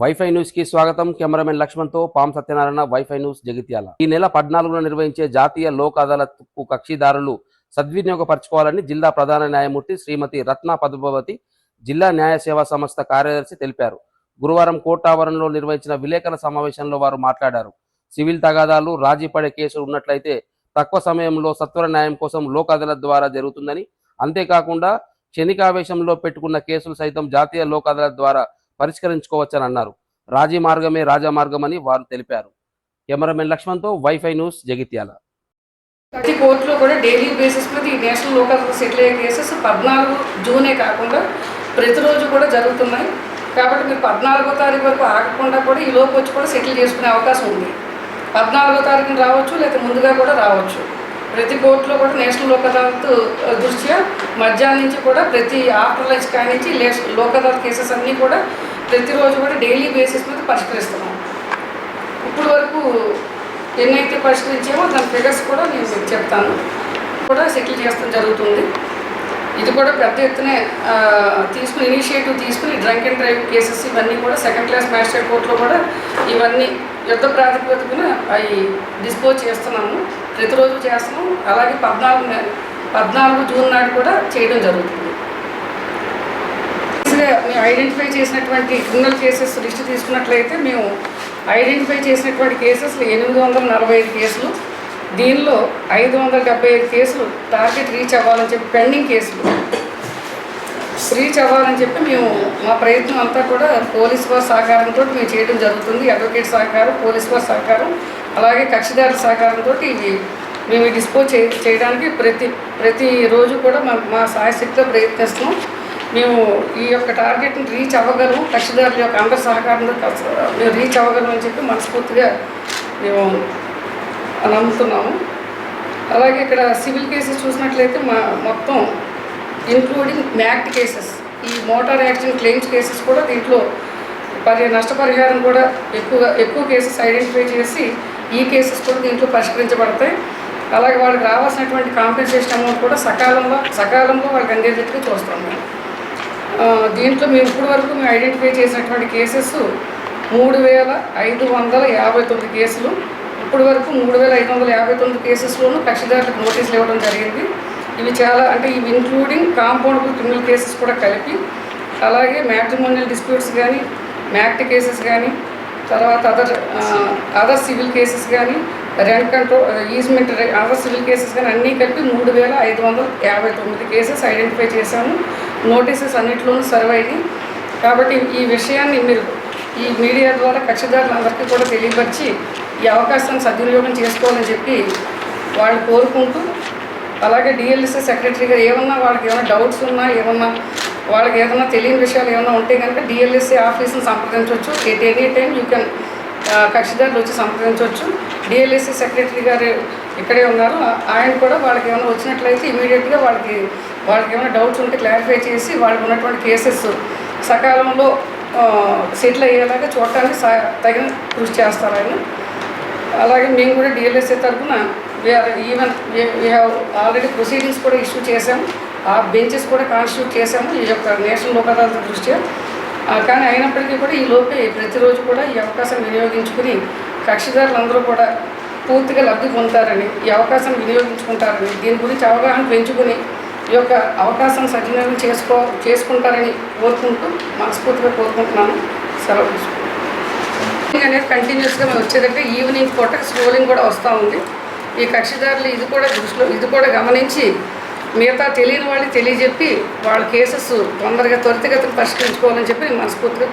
Wifi న్యూస్కి స్వాగతం. Cameraman లక్ష్మణ్తో పాం సత్యనారాయణ వైఫై న్యూస్ జగిత్యాల. ఈ నెల పద్నాలుగున నిర్వహించే జాతీయ లోక్ అదాలత్కు కక్షిదారులు సద్వినియోగపరచుకోవాలని జిల్లా ప్రధాన న్యాయమూర్తి శ్రీమతి రత్న పద్మావతి జిల్లా న్యాయ సేవా సంస్థ కార్యదర్శి తెలిపారు. గురువారం కోటావరంలో నిర్వహించిన విలేకరుల సమావేశంలో వారు మాట్లాడారు. సివిల్ తగాదాలు రాజీ పడే కేసులు ఉన్నట్లయితే తక్కువ సమయంలో సత్వర న్యాయం కోసం లోక్ అదాలత్ ద్వారా జరుగుతుందని అంతేకాకుండా క్షణికావేశంలో పెట్టుకున్న కేసులు సైతం జాతీయ లోక్ అదాలత్ ద్వారా పరిష్కరించుకోవచ్చని అన్నారు రాజీ మార్గమే రాజా అని వారు తెలిపారు. కెమెరామెన్ లక్ష్మణ్తో వైఫై న్యూస్ జగిత్యాల. ప్రతి కోర్టులో కూడా డైలీ బేసిస్ మీద ఈ నేషనల్ లోకల్ సెటిల్ అయ్యే కేసెస్ పద్నాలుగు జూనే కాకుండా ప్రతిరోజు కూడా జరుగుతున్నాయి. కాబట్టి మీరు పద్నాలుగో తారీఖు వరకు ఆగకుండా కూడా ఈ లోపు వచ్చి కూడా సెటిల్ చేసుకునే అవకాశం ఉంది. పద్నాలుగో తారీఖున రావచ్చు లేకపోతే ముందుగా కూడా రావచ్చు. ప్రతి కోర్టులో కూడా నేషనల్ లోక్ అదాలత్ దృష్ట్యా మధ్యాహ్నం నుంచి కూడా ప్రతి ఆఫ్టర్ లంచ్ కాడి నుంచి లేస్- లోక్ అదాలత్ కేసెస్ అన్నీ కూడా ప్రతిరోజు కూడా డైలీ బేసిస్ మీద పరిష్కరిస్తున్నాం. ఇప్పుడు వరకు ఎన్నైతే పరిష్కరించామో దాని ఫిగర్స్ కూడా నేను మీకు చెప్తాను. కూడా సెటిల్ చేస్తాం జరుగుతుంది. ఇది కూడా పెద్ద ఎత్తున తీసుకుని ఇనిషియేటివ్ తీసుకుని డ్రంక్ అండ్ డ్రైవ్ కేసెస్ ఇవన్నీ కూడా సెకండ్ క్లాస్ మ్యాజిస్ట్రేట్ కోర్టులో కూడా ఇవన్నీ యుద్ధ ప్రాతిపదికన అవి డిస్పోజ్ చేస్తున్నాము. ప్రతిరోజు చేస్తున్నాం అలాగే పద్నాలుగు పద్నాలుగు జూన్ నాడు కూడా చేయడం జరుగుతుంది. మేము ఐడెంటిఫై చేసినటువంటి క్రిమినల్ కేసెస్ లిస్ట్ తీసుకున్నట్లయితే మేము ఐడెంటిఫై చేసినటువంటి కేసెస్ ఎనిమిది వందల నలభై ఐదు కేసులు దీనిలో ఐదు వందల డెబ్బై ఐదు కేసులు టార్గెట్ రీచ్ అవ్వాలని చెప్పి పెండింగ్ కేసులు రీచ్ అవ్వాలని చెప్పి మేము మా ప్రయత్నం అంతా కూడా పోలీస్ వారి సహకారంతో మేము చేయడం జరుగుతుంది. అడ్వకేట్ సహకారం పోలీస్ వారి సహకారం అలాగే కక్షిదారుల సహకారంతో ఇవి మేము డిస్పోజ్ చే చేయడానికి ప్రతి ప్రతిరోజు కూడా మా మా సాయశక్తితో ప్రయత్నిస్తున్నాం. మేము ఈ యొక్క టార్గెట్ని రీచ్ అవ్వగలము. కక్షిదారుల యొక్క అందరి సహకారంతో మేము రీచ్ అవ్వగలం అని చెప్పి మనస్ఫూర్తిగా మేము నమ్ముతున్నాము. అలాగే ఇక్కడ సివిల్ కేసెస్ చూసినట్లయితే మా మొత్తం ఇంక్లూడింగ్ మ్యాక్ట్ కేసెస్ ఈ మోటార్ యాక్సిడెంట్ క్లెయిమ్స్ కేసెస్ కూడా దీంట్లో పరి నష్టపరిహారం కూడా ఎక్కువగా ఎక్కువ కేసెస్ ఐడెంటిఫై చేసి ఈ కేసెస్ కూడా దీంట్లో పరిష్కరించబడతాయి. అలాగే వాళ్ళకి రావాల్సినటువంటి కాంపెన్సేషన్ అమౌంట్ కూడా సకాలంలో సకాలంలో వాళ్ళకి అందేటట్టుగా చూస్తాం మేము దీంట్లో మేము ఇప్పటి వరకు మేము ఐడెంటిఫై చేసినటువంటి కేసెస్ మూడు వేల ఐదు వందల యాభై తొమ్మిది కేసులు ఇప్పటి వరకు మూడు వేల ఐదు వందల యాభై తొమ్మిది కేసెస్లోనూ కక్షిదారులకు నోటీసులు ఇవ్వడం జరిగింది. ఇవి చాలా అంటే ఇవి ఇంక్లూడింగ్ కాంపౌండబుల్ క్రిమినల్ కేసెస్ కూడా కలిపి అలాగే మ్యాట్రిమోనియల్ డిస్ప్యూట్స్ కానీ మ్యాక్ట్ కేసెస్ కానీ తర్వాత అదర్ అదర్ సివిల్ కేసెస్ కానీ rent control easement other civil cases కానీ అన్నీ కలిపి మూడు వేల ఐదు వందల యాభై తొమ్మిది కేసెస్ ఐడెంటిఫై చేశాము. నోటీసెస్ అన్నింటిలోనూ సర్వ్ అయ్యి కాబట్టి ఈ విషయాన్ని మీరు ఈ మీడియా ద్వారా కక్షిదారులందరికీ కూడా తెలియపరిచి ఈ అవకాశాన్ని సద్వినియోగం చేసుకోవాలని చెప్పి వాళ్ళు కోరుకుంటూ అలాగే డిఎల్ఎస్ఏ సెక్రటరీ గారు ఏమన్నా వాళ్ళకి ఏమైనా డౌట్స్ ఉన్నా ఏమన్నా వాళ్ళకి ఏదైనా తెలియని విషయాలు ఏమైనా ఉంటే కనుక డిఎల్ఎస్ఏ ఆఫీస్ని సంప్రదించవచ్చు. At any time you can కక్షిదారులు వచ్చి సంప్రదించవచ్చు. డిఎల్ఎస్సీ సెక్రటరీ గారు ఇక్కడే ఉన్నారు. ఆయన కూడా వాళ్ళకి ఏమైనా వచ్చినట్లయితే ఇమీడియట్గా వాళ్ళకి వాళ్ళకి ఏమైనా డౌట్స్ ఉంటే క్లారిఫై చేసి వాళ్ళకి ఉన్నటువంటి కేసెస్ సకాలంలో సెటిల్ అయ్యేలాగా చూడటానికి సా- తగిన కృషి చేస్తారు ఆయన. అలాగే మేము కూడా డిఎల్ఎస్సీ తరఫున even we have already proceedings కూడా ఇష్యూ చేశాము ఆ బెంచెస్ కూడా కాన్స్టిట్యూట్ చేశాము. ఈ యొక్క నేషనల్ లోక్ దృష్ట్యా. కానీ అయినప్పటికీ కూడా ఈ లోపే ప్రతిరోజు కూడా ఈ అవకాశం వినియోగించుకుని కక్షిదారులందరూ కూడా పూర్తిగా లబ్ధి పొందుతారని ఈ అవకాశం వినియోగించుకుంటారని దీని గురించి అవగాహన పెంచుకుని ఈ యొక్క అవకాశం సద్వినియోగం చేసుకో చేసుకుంటారని కోరుకుంటూ మనస్ఫూర్తిగా కోరుకుంటున్నాను. సెలవు తీసుకుంటాను అనేది కంటిన్యూస్గా మేము వచ్చేదంటే ఈవినింగ్ పూట స్క్రోలింగ్ కూడా వస్తూ ఉంది. ఈ కక్షిదారులు ఇది కూడా దృష్టిలో ఇది కూడా గమనించి మిగతా తెలియని వాళ్ళకి తెలియజెప్పి వాళ్ళ కేసెస్ తొందరగా త్వరితగతిని పరిష్కరించుకోవాలని చెప్పి మనస్ఫూర్తిగా